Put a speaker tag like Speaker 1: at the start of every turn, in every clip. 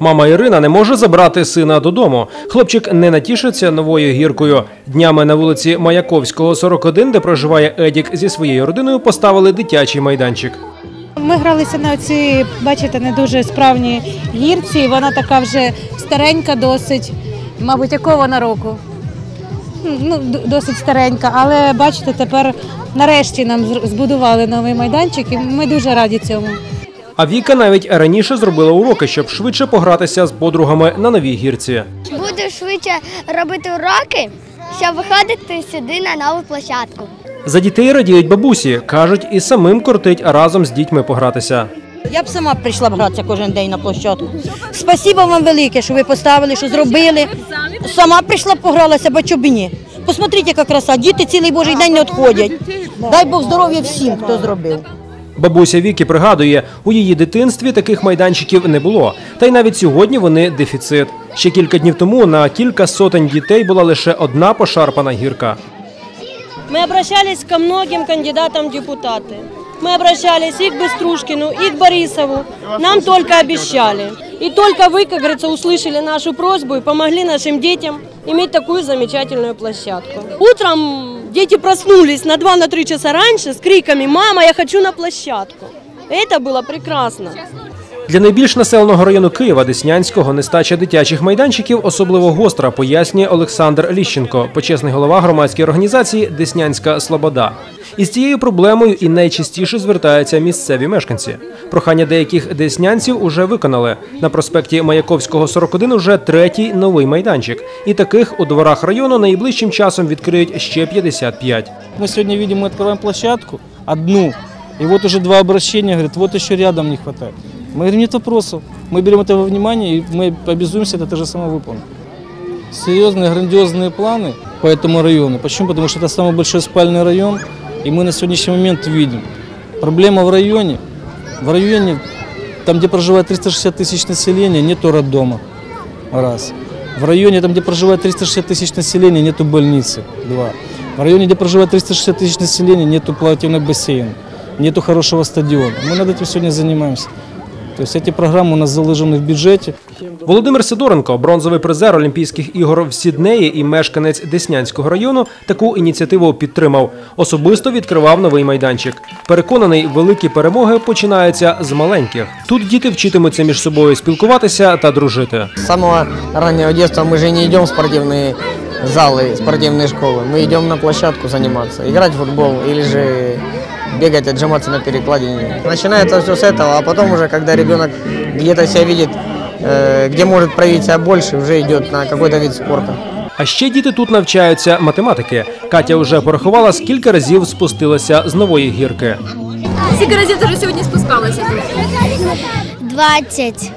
Speaker 1: Мама Ірина не може забрати сина додому. Хлопчик не натішиться новою гіркою. Днями на вулиці Маяковського, 41, де проживає Едік зі своєю родиною, поставили дитячий майданчик.
Speaker 2: Ми гралися на цій, бачите, не дуже справній гірці. Вона така вже старенька, досить, мабуть, якого вона року. Ну, досить старенька, але бачите, тепер нарешті нам збудували новий майданчик, і ми дуже раді цьому.
Speaker 1: А Віка навіть раніше зробила уроки, щоб швидше погратися з подругами на новій гірці.
Speaker 3: Буду швидше робити уроки, щоб виходити сюди на нову площадку.
Speaker 1: За дітей радіють бабусі, кажуть, і самим кортить разом з дітьми погратися.
Speaker 4: Я б сама прийшла б гратися кожен день на площадку. Спасибо вам велике, що ви поставили, що зробили. Сама прийшла б погралася, бо чого б і ні. Посмотрите, яка краса. Діти цілий божий день не відходять. Дай Бог здоров'я всім, хто зробив.
Speaker 1: Бабуся Віки пригадує, у її дитинстві таких майданчиків не було. Та й навіть сьогодні вони дефіцит. Ще кілька днів тому на кілька сотень дітей була лише одна пошарпана гірка.
Speaker 5: Мы обращались ко многим кандидатам в депутаты. Мы обращались и к Быструшкину, и к Борисову. Нам только обещали. И только вы, как говорится, услышали нашу просьбу и помогли нашим детям иметь такую замечательную площадку. Утром дети проснулись на 2-3 часа раньше с криками «Мама, я хочу на площадку!» Это было прекрасно.
Speaker 1: Для найбільш населеного району Києва Деснянського нестача дитячих майданчиків особливо гостра, пояснює Олександр Ліщенко, почесний голова громадської організації Деснянська Слобода. Із цією проблемою і найчастіше звертаються місцеві мешканці. Прохання деяких деснянців уже виконали. На проспекті Маяковського 41 уже третій новий майданчик. І таких у дворах району найближчим часом відкриють ще 55.
Speaker 6: Мы сегодня видим, мы открываем площадку, одну, и вот уже два обращения, говорят, вот еще рядом не хватает. Мы говорим, нет вопросов, мы берем это во внимание, и мы обязуемся это же самое выполнить. Серьезные, грандиозные планы по этому району. Почему? Потому что это самый большой спальный район, и мы на сегодняшний момент видим, проблема в районе, в районе, там, где проживает 360 тысяч населения, нету роддома, раз. В районе, там, где проживает 360 тысяч населения, нету больницы, два. В районе, где проживает 360 тысяч населения, нету плавательного бассейна, нету хорошего стадиона. Мы над этим сегодня занимаемся. То есть эти программы у нас заложены в бюджете.
Speaker 1: Володимир Сидоренко, бронзовий призер Олімпійських ігор в Сіднеї і мешканець Деснянського району, таку ініціативу підтримав. Особисто відкривав новий майданчик. Переконаний, великі перемоги починаються з маленьких. Тут діти вчитимуться між собою спілкуватися та дружити.
Speaker 7: С самого раннего детства мы же не идем в спортивные залы, спортивные школы. Мы идем на площадку заниматься, играть в футбол или же бегать, отжиматься на перекладине. Начинается все с этого, а потом уже, когда ребенок где-то себя видит, э, где может проявить себя больше, уже идет на какой-то вид спорта.
Speaker 1: А ще діти тут навчаються математики. Катя вже порахувала, скільки разів спустилася з нової гірки.
Speaker 8: Скільки разів ти вже сьогодні спускалася тут?
Speaker 3: 20.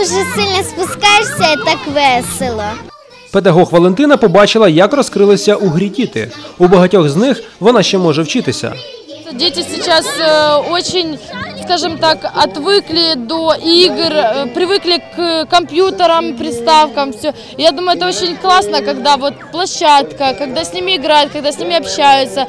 Speaker 3: дуже сильно спускаєшся і так весело.
Speaker 1: Педагог Валентина побачила, як розкрилися у грі діти. У багатьох з них вона ще може вчитися.
Speaker 5: Дети сейчас э, очень, скажем так, отвыкли до игр, э, привыкли к компьютерам, приставкам, все. Я думаю, это очень классно, когда вот площадка, когда с ними играют, когда с ними общаются.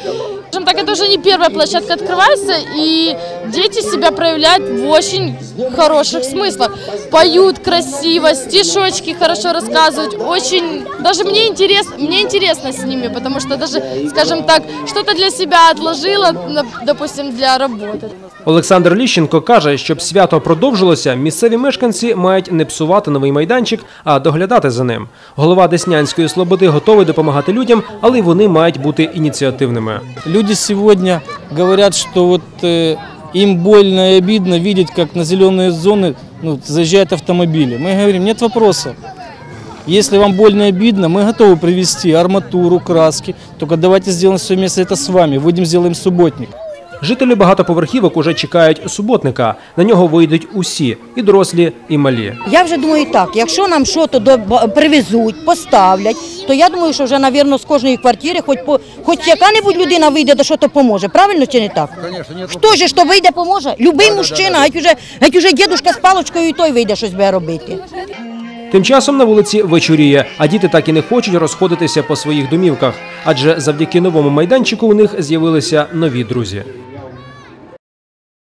Speaker 5: Скажем так, это уже не первая площадка открывается, и дети себя проявляют в очень хороших смыслах. Поют красиво, стишочки хорошо рассказывают. Очень, даже мне интересно, мне интересно с ними, потому что даже, скажем так, что-то для себя отложила, на- допустим, для работы.
Speaker 1: Олександр Ліщенко каже, щоб свято продовжилося, місцеві мешканці мають не псувати новий майданчик, а доглядати за ним. Голова Деснянської слободи готовий допомагати людям, але й вони мають бути ініціативними.
Speaker 6: Люди сегодня говорят, что вот э, им больно и обидно видеть, как на зеленые зоны ну, заезжают автомобили. Мы говорим, нет вопросов. Если вам больно и обидно, мы готовы привезти арматуру, краски. Только давайте сделаем совместно это с вами. Выйдем, сделаем субботник.
Speaker 1: Жителі багатоповерхівок уже чекають суботника. На нього вийдуть усі і дорослі, і малі.
Speaker 4: Я вже думаю так, якщо нам щось привезуть, поставлять, то я думаю, що вже, мабуть, з кожної квартири хоч, по, хоч яка-небудь людина вийде, то що то поможе. Правильно чи не так? Хто ж що вийде, поможе? Любий мужчина, геть уже, геть уже дідушка з паличкою і той вийде щось буде робити.
Speaker 1: Тим часом на вулиці вечоріє, а діти так і не хочуть розходитися по своїх домівках, адже завдяки новому майданчику у них з'явилися нові друзі.